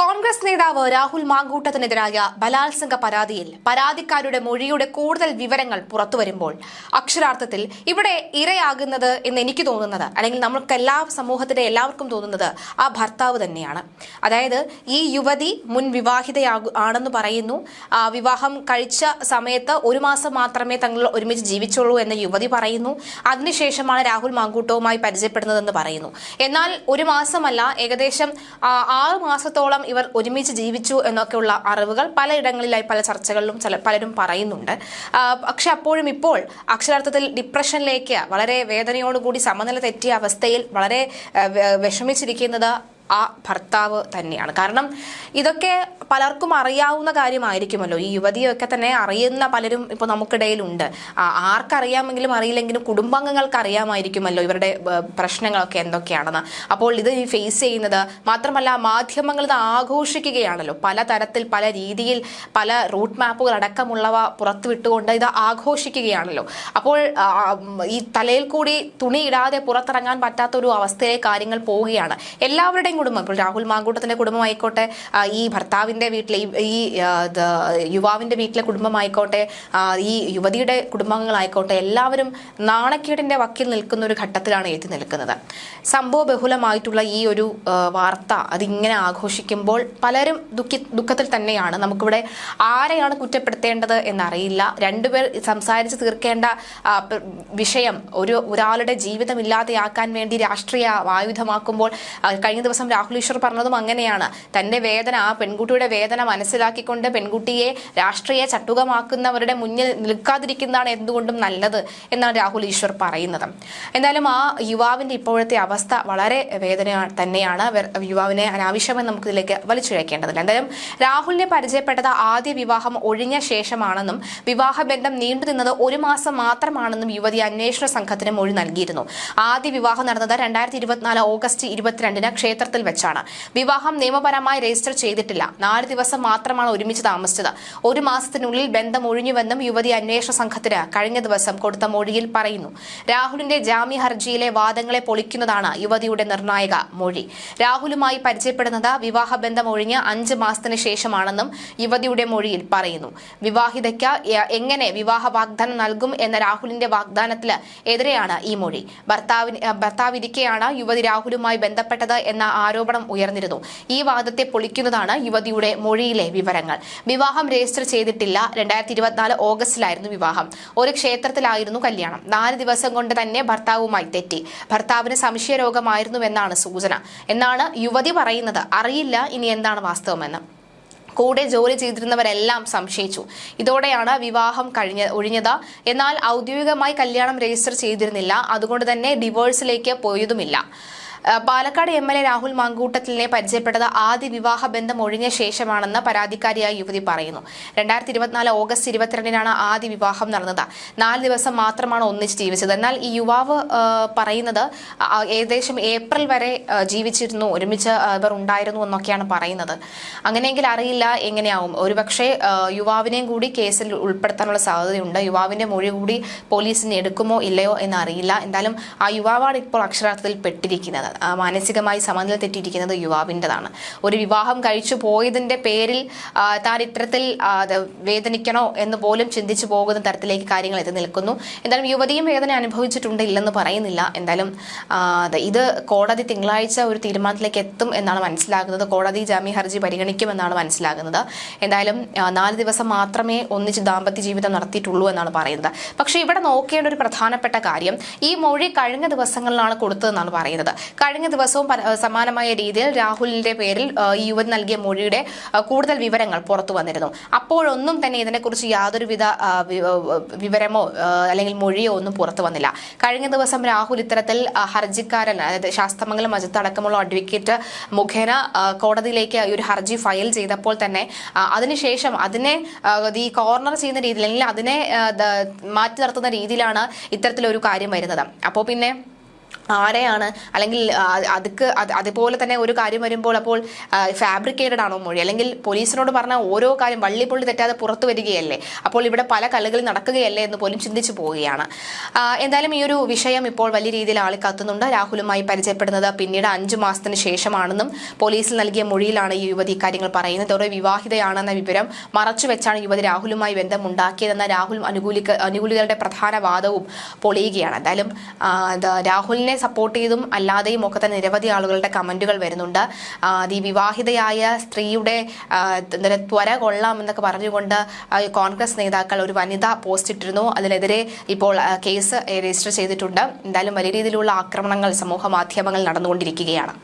കോൺഗ്രസ് നേതാവ് രാഹുൽ മാങ്കൂട്ടത്തിനെതിരായ ബലാത്സംഗ പരാതിയിൽ പരാതിക്കാരുടെ മൊഴിയുടെ കൂടുതൽ വിവരങ്ങൾ പുറത്തുവരുമ്പോൾ അക്ഷരാർത്ഥത്തിൽ ഇവിടെ ഇരയാകുന്നത് എന്ന് എനിക്ക് തോന്നുന്നത് അല്ലെങ്കിൽ നമ്മൾക്ക് എല്ലാ സമൂഹത്തിലെ എല്ലാവർക്കും തോന്നുന്നത് ആ ഭർത്താവ് തന്നെയാണ്. അതായത് ഈ യുവതി മുൻ വിവാഹിതയാകു ആണെന്ന് പറയുന്നു. വിവാഹം കഴിച്ച സമയത്ത് ഒരു മാസം മാത്രമേ തങ്ങൾ ഒരുമിച്ച് ജീവിച്ചുള്ളൂ എന്ന് യുവതി പറയുന്നു. അതിനുശേഷമാണ് രാഹുൽ മാങ്കൂട്ടവുമായി പരിചയപ്പെടുന്നതെന്ന് പറയുന്നു. എന്നാൽ ഒരു മാസമല്ല ഏകദേശം ആറ് മാസത്തോളം ഇവർ ഒരുമിച്ച് ജീവിച്ചു എന്നൊക്കെയുള്ള അറിവുകൾ പലയിടങ്ങളിലായി പല ചർച്ചകളിലും ചില പലരും പറയുന്നുണ്ട്. പക്ഷെ അപ്പോഴും ഇപ്പോൾ അക്ഷരാർത്ഥത്തിൽ ഡിപ്രഷനിലേക്ക് വളരെ വേദനയോടുകൂടി സമനില തെറ്റിയ അവസ്ഥയിൽ വളരെ വിഷമിച്ചിരിക്കുന്നത് ആ ഭർത്താവ് തന്നെയാണ്. കാരണം ഇതൊക്കെ പലർക്കും അറിയാവുന്ന കാര്യമായിരിക്കുമല്ലോ. ഈ യുവതിയൊക്കെ തന്നെ അറിയുന്ന പലരും ഇപ്പോൾ നമുക്കിടയിലുണ്ട്. ആർക്കറിയാമെങ്കിലും അറിയില്ലെങ്കിലും കുടുംബാംഗങ്ങൾക്ക് അറിയാമായിരിക്കുമല്ലോ ഇവരുടെ പ്രശ്നങ്ങളൊക്കെ എന്തൊക്കെയാണെന്ന്. അപ്പോൾ ഇത് ഫേസ് ചെയ്യുന്നത് മാത്രമല്ല മാധ്യമങ്ങൾ ഇത് ആഘോഷിക്കുകയാണല്ലോ. പല തരത്തിൽ പല രീതിയിൽ പല റൂട്ട് മാപ്പുകൾ അടക്കമുള്ളവ പുറത്തുവിട്ടുകൊണ്ട് ഇത് ആഘോഷിക്കുകയാണല്ലോ. അപ്പോൾ ഈ തലയിൽ കൂടി തുണി ഇടാതെ പുറത്തിറങ്ങാൻ പറ്റാത്ത ഒരു അവസ്ഥയിലെ കാര്യങ്ങൾ പോവുകയാണ്. എല്ലാവരുടെയും കുടുംബം. ഇപ്പോൾ രാഹുൽ മാങ്കൂട്ടത്തിന്റെ കുടുംബമായിക്കോട്ടെ ഈ ഭർത്താവിന്റെ വീട്ടിലെ ഈ- യുവാവിന്റെ വീട്ടിലെ കുടുംബമായിക്കോട്ടെ ഈ യുവതിയുടെ കുടുംബാംഗങ്ങളായിക്കോട്ടെ എല്ലാവരും നാണക്കേടിന്റെ വക്കിൽ നിൽക്കുന്ന ഒരു ഘട്ടത്തിലാണ് എത്തി നിൽക്കുന്നത്. സംഭവ ബഹുലമായിട്ടുള്ള ഈ ഒരു വാർത്ത അതിങ്ങനെ ആഘോഷിക്കുമ്പോൾ പലരും ദുഃഖി ദുഃഖത്തിൽ തന്നെയാണ്. നമുക്കിവിടെ ആരെയാണ് കുറ്റപ്പെടുത്തേണ്ടത് എന്നറിയില്ല. രണ്ടുപേർ സംസാരിച്ച് തീർക്കേണ്ട വിഷയം ഒരു ഒരാളുടെ ജീവിതം ഇല്ലാതെയാക്കാൻ വേണ്ടി രാഷ്ട്രീയ ആയുധമാക്കുമ്പോൾ കഴിഞ്ഞ ദിവസം രാഹുൽ ഈശ്വർ പറഞ്ഞതും അങ്ങനെയാണ്. തന്റെ വേദന ആ പെൺകുട്ടിയുടെ വേദന മനസ്സിലാക്കിക്കൊണ്ട് പെൺകുട്ടിയെ രാഷ്ട്രീയ ചട്ടുകമാക്കുന്നവരുടെ മുന്നിൽ നിൽക്കാതിരിക്കുന്നതാണ് എന്തുകൊണ്ടും നല്ലത് എന്നാണ് രാഹുൽ ഈശ്വർ പറയുന്നത്. എന്തായാലും ആ യുവാവിന്റെ ഇപ്പോഴത്തെ അവസ്ഥ വളരെ വേദന തന്നെയാണ്. യുവാവിനെ അനാവശ്യമായി നമുക്ക് ഇതിലേക്ക് വലിച്ചിഴക്കേണ്ടതില്ല. എന്തായാലും രാഹുലിനെ പരിചയപ്പെട്ടത് ആദ്യ വിവാഹം ഒഴിഞ്ഞ ശേഷമാണെന്നും വിവാഹബന്ധം നീണ്ടു നിന്നത് ഒരു മാസം മാത്രമാണെന്നും യുവതി അന്വേഷണ സംഘത്തിന് മൊഴി നൽകിയിരുന്നു. ആദ്യ വിവാഹം നടന്നത് രണ്ടായിരത്തി ഇരുപത്തിനാല് ഓഗസ്റ്റ് ഇരുപത്തിരണ്ടിന് ക്ഷേത്രത്തിൽ വെച്ചാണ്. വിവാഹം നിയമപരമായി രജിസ്റ്റർ ചെയ്തിട്ടില്ല. നാല് ദിവസം മാത്രമാണ് ഒരുമിച്ച് താമസിച്ചത്. ഒരു മാസത്തിനുള്ളിൽ ബന്ധം ഒഴിഞ്ഞുവെന്നും യുവതി അന്വേഷണ സംഘത്തിന് കഴിഞ്ഞ ദിവസം കൊടുത്ത മൊഴിയിൽ പറയുന്നു. രാഹുലിന്റെ ജാമ്യ ഹർജിയിലെ വാദങ്ങളെ പൊളിക്കുന്നതാണ് യുവതിയുടെ നിർണായക മൊഴി. രാഹുലുമായി പരിചയപ്പെടുന്നത് വിവാഹബന്ധം ഒഴിഞ്ഞ് അഞ്ച് മാസത്തിന് ശേഷമാണെന്നും യുവതിയുടെ മൊഴിയിൽ പറയുന്നു. വിവാഹിതയ്ക്ക് എങ്ങനെ വിവാഹ വാഗ്ദാനം നൽകും എന്ന രാഹുലിന്റെ വാഗ്ദാനത്തിൽ എതിരെയാണ് ഈ മൊഴി. ഭർത്താവിന് ഭർത്താവിരിക്കെയാണ് യുവതി രാഹുലുമായി ബന്ധപ്പെട്ടത് എന്ന ആരോപണം ഉയർന്നിരുന്നു. ഈ വാദത്തെ പൊളിക്കുന്നതാണ് യുവതിയുടെ മൊഴിയിലെ വിവരങ്ങൾ. വിവാഹം രജിസ്റ്റർ ചെയ്തിട്ടില്ല. രണ്ടായിരത്തി ഇരുപത്തിനാല് ഓഗസ്റ്റിലായിരുന്നു വിവാഹം. ഒരു ക്ഷേത്രത്തിലായിരുന്നു കല്യാണം. നാല് ദിവസം കൊണ്ട് തന്നെ ഭർത്താവുമായി തെറ്റി. ഭർത്താവിന് സംശയരോഗമായിരുന്നുവെന്നാണ് സൂചന. എന്നാണ് യുവതി പറയുന്നത്. അറിയില്ല. ഇനി എന്താണ് വാസ്തവമെന്ന്. കൂടെ ജോലി ചെയ്തിരുന്നവരെല്ലാം സംശയിച്ചു. ഇതോടെയാണ് വിവാഹം കഴിഞ്ഞ ഒഴിഞ്ഞത്. എന്നാൽ ഔദ്യോഗികമായി കല്യാണം രജിസ്റ്റർ ചെയ്തിരുന്നില്ല. അതുകൊണ്ട് തന്നെ ഡിവോഴ്സിലേക്ക് പോയതുമില്ല. Palakkad M L A Rahul മാങ്കൂട്ടത്തിലിനെ പരിചയപ്പെട്ടത് ആദ്യ വിവാഹ ബന്ധം ഒഴിഞ്ഞ ശേഷമാണെന്ന് പരാതിക്കാരിയായ യുവതി പറയുന്നു. രണ്ടായിരത്തി ഇരുപത്തിനാല് ഓഗസ്റ്റ് ഇരുപത്തിരണ്ടിനാണ് ആദ്യ വിവാഹം നടന്നത്. നാല് ദിവസം മാത്രമാണ് ഒന്നിച്ച് ജീവിച്ചത്. എന്നാൽ ഈ യുവാവ് പറയുന്നത് ഏകദേശം ഏപ്രിൽ വരെ ജീവിച്ചിരുന്നു ഒരുമിച്ച് ഇവർ ഉണ്ടായിരുന്നു എന്നൊക്കെയാണ് പറയുന്നത്. അങ്ങനെയെങ്കിൽ അറിയില്ല എങ്ങനെയാവും? ഒരുപക്ഷെ യുവാവിനെയും കൂടി കേസിൽ ഉൾപ്പെടുത്താനുള്ള സാധ്യതയുണ്ട്. യുവാവിന്റെ മൊഴി കൂടി പോലീസിന് എടുക്കുമോ ഇല്ലയോ എന്നറിയില്ല. എന്തായാലും ആ യുവാവാണ് ഇപ്പോൾ അക്ഷരാർത്ഥത്തിൽ പെട്ടിരിക്കുന്നത്. മാനസികമായി സമനില തെറ്റിയിരിക്കുന്നത് യുവാവിന്റെതാണ്. ഒരു വിവാഹം കഴിച്ചു പോയതിന്റെ പേരിൽ താൻ ഇത്തരത്തിൽ വേദനിക്കണോ എന്ന് പോലും ചിന്തിച്ചു പോകുന്ന തരത്തിലേക്ക് കാര്യങ്ങൾ എത്തി നിൽക്കുന്നു. എന്തായാലും യുവതിയും വേദന അനുഭവിച്ചിട്ടുണ്ട് ഇല്ലെന്ന് പറയുന്നില്ല. എന്തായാലും ഇത് കോടതി തിങ്കളാഴ്ച ഒരു തീരുമാനത്തിലേക്ക് എത്തും എന്നാണ് മനസ്സിലാകുന്നത്. കോടതി ജാമ്യ ഹർജി പരിഗണിക്കുമെന്നാണ് മനസ്സിലാകുന്നത്. എന്തായാലും നാല് ദിവസം മാത്രമേ ഒന്നിച്ച് ദാമ്പത്യ ജീവിതം നടത്തിയിട്ടുള്ളൂ എന്നാണ് പറയുന്നത്. പക്ഷേ ഇവിടെ നോക്കേണ്ട ഒരു പ്രധാനപ്പെട്ട കാര്യം ഈ മൊഴി കഴിഞ്ഞ ദിവസങ്ങളിലാണ് കൊടുത്തതെന്നാണ് പറയുന്നത്. കഴിഞ്ഞ ദിവസവും സമാനമായ രീതിയിൽ രാഹുലിന്റെ പേരിൽ ഈ യുവതി നൽകിയ മൊഴിയുടെ കൂടുതൽ വിവരങ്ങൾ പുറത്തു വന്നിരുന്നു. അപ്പോഴൊന്നും തന്നെ ഇതിനെക്കുറിച്ച് യാതൊരുവിധ വിവരമോ അല്ലെങ്കിൽ മൊഴിയോ ഒന്നും പുറത്തു വന്നില്ല. കഴിഞ്ഞ ദിവസം രാഹുൽ ഇത്തരത്തിൽ ഹർജിക്കാരൻ അതായത് ശാസ്തമംഗലം അജിത്ത് അടക്കമുള്ള അഡ്വക്കേറ്റ് മുഖേന കോടതിയിലേക്ക് ഒരു ഹർജി ഫയൽ ചെയ്തപ്പോൾ തന്നെ അതിനുശേഷം അതിനെ ഈ കോർണർ ചെയ്യുന്ന രീതിയിൽ അല്ലെങ്കിൽ അതിനെ മാറ്റി നിർത്തുന്ന രീതിയിലാണ് ഇത്തരത്തിലൊരു കാര്യം വരുന്നത്. അപ്പോൾ പിന്നെ ആരെയാണ്? അല്ലെങ്കിൽ അതുക്ക് അത് അതുപോലെ തന്നെ ഒരു കാര്യം വരുമ്പോൾ അപ്പോൾ ഫാബ്രിക്കേറ്റഡ് ആണോ മൊഴി? അല്ലെങ്കിൽ പോലീസിനോട് പറഞ്ഞ ഓരോ കാര്യം വള്ളിപ്പുള്ളി തെറ്റാതെ പുറത്തു വരികയല്ലേ? അപ്പോൾ ഇവിടെ പല കളികൾ നടക്കുകയല്ലേ എന്ന് പോലും ചിന്തിച്ചു പോവുകയാണ്. എന്തായാലും ഈ ഒരു വിഷയം ഇപ്പോൾ വലിയ രീതിയിൽ ആൾ കത്തുന്നുണ്ട് രാഹുലുമായി പരിചയപ്പെടുന്നത് പിന്നീട് അഞ്ചു മാസത്തിന് ശേഷമാണെന്നും പോലീസിൽ നൽകിയ മൊഴിയിലാണ് ഈ യുവതി ഇക്കാര്യങ്ങൾ പറയുന്നത്. ഓരോ വിവാഹിതയാണെന്ന വിവരം മറച്ചു വെച്ചാണ് യുവതി രാഹുലുമായി ബന്ധമുണ്ടാക്കിയതെന്ന രാഹുൽ അനുകൂലിക അനുകൂലികളുടെ പ്രധാന വാദവും പൊളിയുകയാണ്. എന്തായാലും ഇത് രാഹുലിനെ സപ്പോർട്ട് ചെയ്തും അല്ലാതെയും ഒക്കെ തന്നെ നിരവധി ആളുകളുടെ കമന്റുകൾ വരുന്നുണ്ട്. ഈ വിവാഹിതയായ സ്ത്രീയുടെ ത്വര കൊള്ളാം എന്നൊക്കെ പറഞ്ഞുകൊണ്ട് കോൺഗ്രസ് നേതാക്കൾ ഒരു വനിത പോസ്റ്റ് ഇട്ടിരുന്നു. അതിനെതിരെ ഇപ്പോൾ കേസ് രജിസ്റ്റർ ചെയ്തിട്ടുണ്ട്. എന്തായാലും വലിയ രീതിയിലുള്ള ആക്രമണങ്ങൾ സമൂഹ മാധ്യമങ്ങൾ നടന്നുകൊണ്ടിരിക്കുകയാണ്.